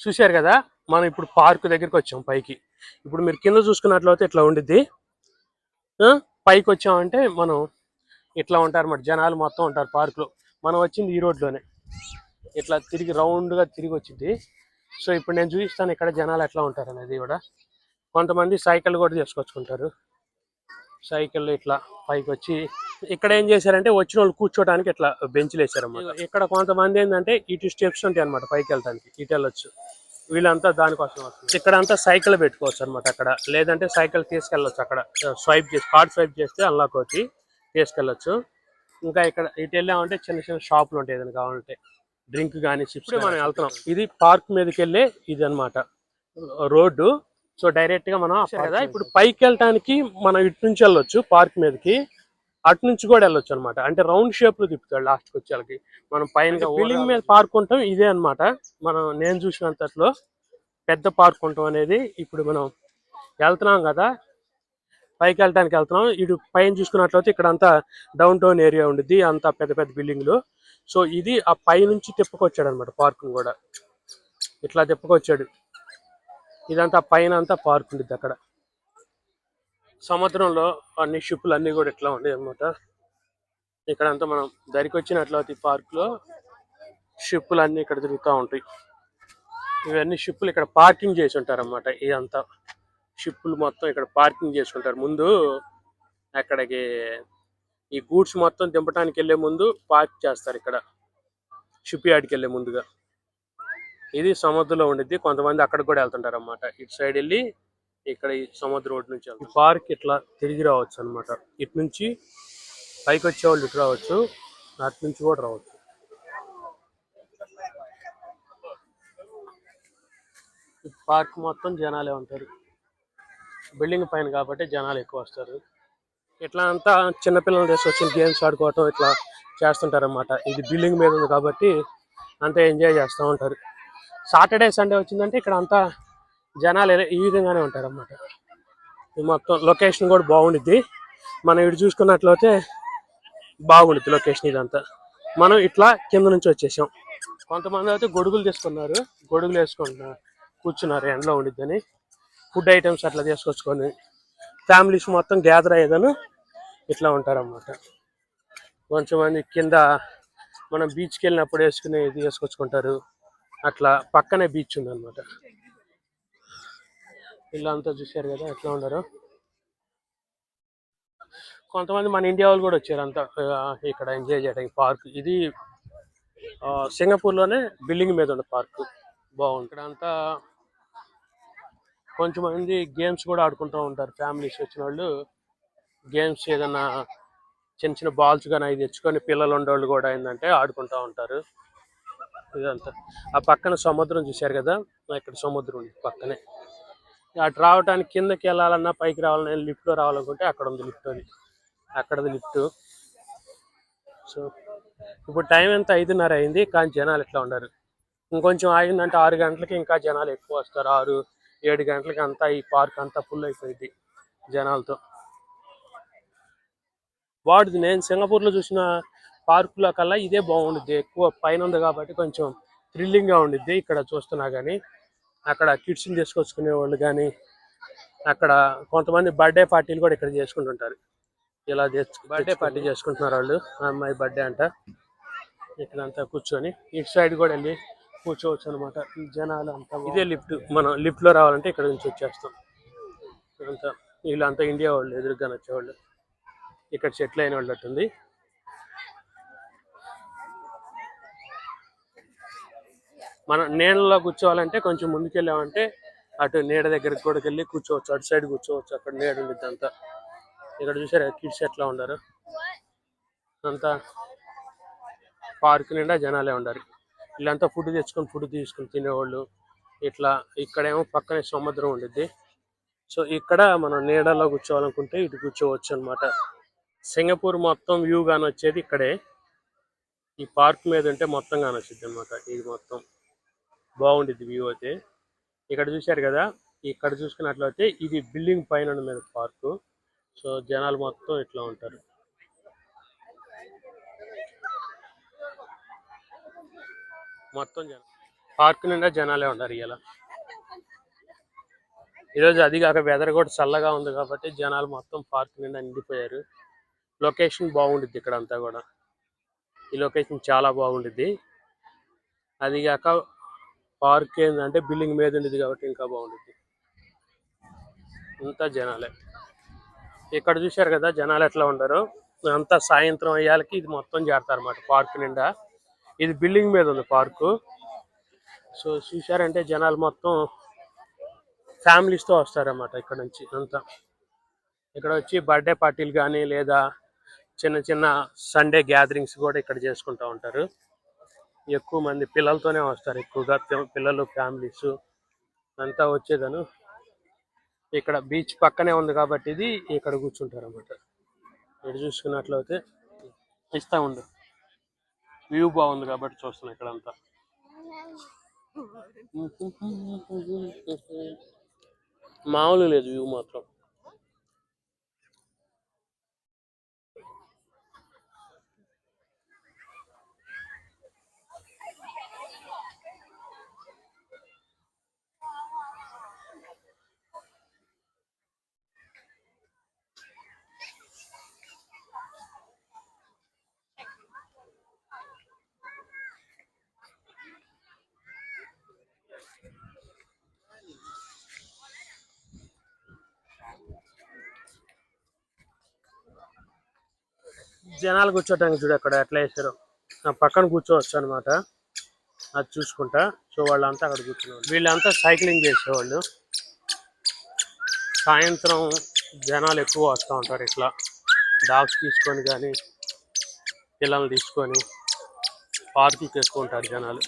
చూశారు కదా మనం ఇప్పుడు పార్క్ దగ్గరికి వచ్చాం పైకి. ఇప్పుడు మీరు కింద చూసుకున్నట్లయితే ఇట్లా ఉండిద్ది? పైకి వచ్చామంటే మనం ఇట్లా ఉంటారు జనాలు మొత్తం ఉంటారు పార్కులో. మనం వచ్చింది ఈ రోడ్లోనే. ఇట్లా తిరిగి రౌండ్గా తిరిగి వచ్చింది సో ఇప్పుడు నేను చూపిస్తాను ఇక్కడ జనాలు ఎట్లా ఉంటారు అనేది కూడా. కొంతమంది సైకిల్ కూడా చేసుకొచ్చుకుంటారు సైకిల్ ఇట్లా పైకి వచ్చి ఇక్కడ ఏం చేశారంటే వచ్చిన వాళ్ళు కూర్చోడానికి ఇట్లా బెంచ్లు వేసారన్నమాట ఇక్కడ కొంతమంది ఏంటంటే ఇటు స్టెప్స్ ఉంటాయి అనమాట పైకి వెళ్ళడానికి ఇటు వెళ్ళొచ్చు. వీళ్ళంతా దానికోసం వస్తుంది ఇక్కడ అంతా సైకిల్ పెట్టుకోవచ్చు అనమాట అక్కడ. లేదంటే సైకిల్ తీసుకెళ్ళొచ్చు అక్కడ. స్వైప్ చేసి కార్డ్ స్వైప్ చేస్తే అన్లాక్ అవుతుంది తీసుకెళ్ళొచ్చు. ఇంకా ఇక్కడ ఇటు వెళ్ళామంటే చిన్న చిన్న షాపులు ఉంటాయి ఏదైనా కావాలంటే. డ్రింక్ కానీ చిప్స్ మనం వెళ్తున్నాం. ఇది పార్క్ మీదకి వెళ్ళే ఇది అనమాట రోడ్డు. సో డైరెక్ట్గా మనం కదా ఇప్పుడు పైకి వెళ్ళటానికి మనం ఇటు నుంచి వెళ్ళొచ్చు పార్క్ మీదకి అటు నుంచి కూడా వెళ్ళొచ్చు అనమాట అంటే రౌండ్ షేప్లో తిప్పుతాడు లాస్ట్ వచ్చేళ్ళకి మనం పైన బిల్డింగ్ మీద పార్క్ ఉంటాం ఇదే అన్నమాట. మనం నేను చూసినంతట్లో పెద్ద పార్క్ ఉంటాం అనేది ఇప్పుడు మనం వెళ్తున్నాం కదా పైకి వెళ్ళటానికి వెళ్తున్నాం. ఇటు పైన చూసుకున్నట్లయితే ఇక్కడ అంతా డౌన్ టౌన్ ఏరియా ఉండిద్ది అంతా పెద్ద పెద్ద బిల్డింగ్లు. సో ఇది ఆ పై నుంచి తిప్పుకొచ్చాడు అనమాట పార్క్ కూడా. ఇట్లా తిప్పుకొచ్చాడు. ఇదంతా పైన అంతా పార్క్ ఉండిద్ది అక్కడ. సముద్రంలో అన్ని షిప్పులు అన్ని కూడా ఇట్లా ఉండేవి అనమాట ఇక్కడంతా మనం దరికి వచ్చినట్లయితే ఈ పార్క్లో షిప్పులు అన్ని ఇక్కడ తిరుగుతూ ఉంటాయి. ఇవన్నీ షిప్పులు ఇక్కడ పార్కింగ్ చేసి ఉంటారు అన్నమాట ఇదంతా. షిప్పులు మొత్తం ఇక్కడ పార్కింగ్ చేసుకుంటారు ముందు అక్కడికి ఈ గూడ్స్ మొత్తం దింపడానికి వెళ్ళే ముందు పార్క్ చేస్తారు ఇక్కడ. షిప్ యార్డ్కి వెళ్ళే ముందుగా. ఇది సముద్రంలో ఉండిద్ది. కొంతమంది అక్కడ కూడా వెళ్తుంటారు అన్నమాట ఇటు సైడ్ వెళ్ళి ఇక్కడ ఈ సముద్ర రోడ్ నుంచి ఈ పార్క్ ఇట్లా తిరిగి రావచ్చు అన్నమాట. ఇటు నుంచి పైకి వచ్చే వాళ్ళు ఇటు రావచ్చు. అటు నుంచి కూడా రావచ్చు. ఈ పార్క్ మొత్తం జనాలే ఉంటారు. బిల్డింగ్ పైన కాబట్టి జనాలు ఎక్కువ వస్తారు. ఇట్లా అంతా చిన్నపిల్లలు తీసుకొచ్చి గేమ్స్ ఆడుకోవటం ఇట్లా చేస్తుంటారన్నమాట. ఇది బిల్డింగ్ మీద ఉంది కాబట్టి అంతా ఎంజాయ్ చేస్తూ ఉంటారు. సాటర్డే సండే వచ్చిందంటే ఇక్కడ అంతా జనాలు ఈ విధంగానే ఉంటారన్నమాట. ఇది మొత్తం లొకేషన్ కూడా బాగుండిద్ది. మనం ఇటు చూసుకున్నట్లయితే బాగుండిద్ది లొకేషన్ ఇదంతా. మనం ఇట్లా కింద నుంచి వచ్చేసాం. కొంతమంది అయితే గొడుగులు తీసుకున్నారు. గొడుగులు వేసుకుంటున్నారు కూర్చున్నారు. ఎండలో ఉండిద్దని. ఫుడ్ ఐటమ్స్ అట్లా తీసుకొచ్చుకొని ఫ్యామిలీస్ మొత్తం గ్యాదర్ అయ్యేదను ఇట్లా ఉంటారన్నమాట. కొంచెం మంది కింద మనం బీచ్కి వెళ్ళినప్పుడు వేసుకునే ఇది వేసుకొచ్చుకుంటారు అట్లా పక్కనే బీచ్ ఉందన్నమాట. ఇల్లు అంతా చూశారు కదా ఎట్లా ఉండరు. కొంతమంది మన ఇండియా వాళ్ళు కూడా వచ్చారు అంతా ఇక్కడ ఎంజాయ్ చేయడానికి పార్క్ ఇది ఆ, సింగపూర్లోనే బిల్డింగ్ మీద ఉన్న పార్క్ బాగుంది. ఇక్కడ అంతా కొంచెం మంది గేమ్స్ కూడా ఆడుకుంటూ ఉంటారు. ఫ్యామిలీస్ వచ్చిన వాళ్ళు గేమ్స్ ఏదన్నా చిన్న చిన్న బాల్స్ కానీ అవి తెచ్చుకొని పిల్లలు ఉండేవాళ్ళు కూడా ఏంటంటే ఆడుకుంటూ ఉంటారు. ఇదంతా. ఆ పక్కన సముద్రం చూశారు కదా? ఇక్కడ సముద్రం ఉంది పక్కనే. అటు రావడానికి కిందకి వెళ్ళాలన్నా పైకి రావాలన్నా లిఫ్ట్లో రావాలనుకుంటే అక్కడ ఉంది లిఫ్ట్ అది అక్కడది లిఫ్ట్. సో ఇప్పుడు టైం ఎంత? ఐదున్నర అయింది కానీ జనాలు ఇట్లా ఉండరు ఇంకొంచెం ఆగిందంటే ఆరు గంటలకి ఇంకా జనాలు ఎక్కువ వస్తారు. ఆరు ఏడు గంటలకి అంతా ఈ పార్క్ అంతా ఫుల్ అయిపోయింది జనాలతో. వాడుది నేను సింగపూర్లో చూసిన పార్కుల కల్లా ఇదే బాగుండిద్ది. ఎక్కువ పైన ఉంది కాబట్టి కొంచెం థ్రిల్లింగ్గా ఉండిద్ది ఇక్కడ చూస్తున్నా కానీ అక్కడ కిడ్స్ని తీసుకొచ్చుకునే వాళ్ళు కానీ అక్కడ కొంతమంది బర్త్డే పార్టీలు కూడా ఇక్కడ చేసుకుంటుంటారు. ఇలా బర్త్డే పార్టీ చేసుకుంటున్నారు వాళ్ళు. అమ్మాయి బర్త్డే అంట. ఇక్కడంతా కూర్చొని ఇటు సైడ్ కూడా వెళ్ళి కూర్చోవచ్చు అనమాట ఈ జనాలు అంతా ఇదే లిఫ్ట్. మనం లిఫ్ట్లో రావాలంటే ఇక్కడ నుంచి వచ్చేస్తాం. ఇదంతా వీళ్ళంతా ఇండియా వాళ్ళు ఎదురుగా వచ్చేవాళ్ళు. ఇక్కడ సెటిల్ అయిన వాళ్ళు అట్టుంది మనం నీళ్ళలో కూర్చోవాలంటే కొంచెం ముందుకెళ్ళామంటే అటు నీడ దగ్గరికి కూడా వెళ్ళి కూర్చోవచ్చు అటు సైడ్ కూర్చోవచ్చు అక్కడ నీడ ఉండిద్ది అంతా. ఇక్కడ చూసారా కిడ్స్ ఎట్లా ఉండరు అంతా పార్క్ నిండా జనాలే ఉండరు. వీళ్ళంతా ఫుడ్ తెచ్చుకొని ఫుడ్ తీసుకొని తినేవాళ్ళు. ఇట్లా ఇక్కడేమో పక్కనే సముద్రం ఉండిద్ది. సో ఇక్కడ మనం నీడలో కూర్చోవాలనుకుంటే ఇటు కూర్చోవచ్చు అనమాట సింగపూర్ మొత్తం వ్యూ గాని వచ్చేది ఇక్కడే. ఈ పార్క్ మీద ఉంటే మొత్తం కానొచ్చింది అనమాట ఇది మొత్తం. బాగుండిద్ది వ్యూ అయితే. ఇక్కడ చూశారు కదా? ఇక్కడ చూసుకున్నట్లయితే ఇది బిల్డింగ్ పైన మీద పార్కు. సో జనాలు మొత్తం ఇట్లా ఉంటారు. మొత్తం జనం పార్క్ నిండా జనాలే ఉన్నారు ఇలా ఈరోజు అది కాక వెదర్ కూడా చల్లగా ఉంది కాబట్టి జనాలు మొత్తం పార్క్ నిండా నిండిపోయారు. లొకేషన్ బాగుండిద్ది ఇక్కడ అంతా కూడా. ఈ లొకేషన్ చాలా బాగుండిద్ది. అది కాక పార్క్ ఏంటంటే బిల్డింగ్ మీద ఉండేది కాబట్టి ఇంకా బాగుంటుంది అంతా జనాలే. ఇక్కడ చూశారు కదా జనాలు ఎట్లా ఉండరు? అంతా సాయంత్రం అయ్యాలకి ఇది మొత్తం చేరతారన్నమాట పార్క్ నిండా. ఇది బిల్డింగ్ మీద ఉంది పార్కు. సో చూశారంటే జనాలు మొత్తం ఫ్యామిలీస్తో వస్తారన్నమాట ఇక్కడ నుంచి అంతా. ఇక్కడ వచ్చి బర్త్డే పార్టీలు కానీ లేదా చిన్న చిన్న సండే గ్యాదరింగ్స్ కూడా ఇక్కడ చేసుకుంటూ ఉంటారు. ఎక్కువ మంది పిల్లలతోనే వస్తారు ఎక్కువగా పిల్లలు ఫ్యామిలీస్ అంతా వచ్చేదను. ఇక్కడ బీచ్ పక్కనే ఉంది కాబట్టి ఇది ఇక్కడ కూర్చుంటారు అన్నమాట ఇక్కడ చూసుకున్నట్లయితే ఇస్తా ఉండు. వ్యూ బాగుంది కాబట్టి చూస్తున్నాం ఇక్కడ అంతా మామూలు లేదు వ్యూ మాత్రం. జనాలు కూర్చోటానికి చూడు అక్కడ ఎట్లా వేసారు. పక్కన కూర్చోవచ్చు అనమాట అది చూసుకుంటా. సో వాళ్ళంతా అక్కడ కూర్చున్నారు వీళ్ళంతా సైక్లింగ్ చేసేవాళ్ళు. సాయంత్రం జనాలు ఎక్కువ వస్తూ ఉంటారు ఇట్లా. డాగ్స్ తీసుకొని కానీ పిల్లల్ని తీసుకొని పార్కుకి ఎక్కువ ఉంటారు జనాలు.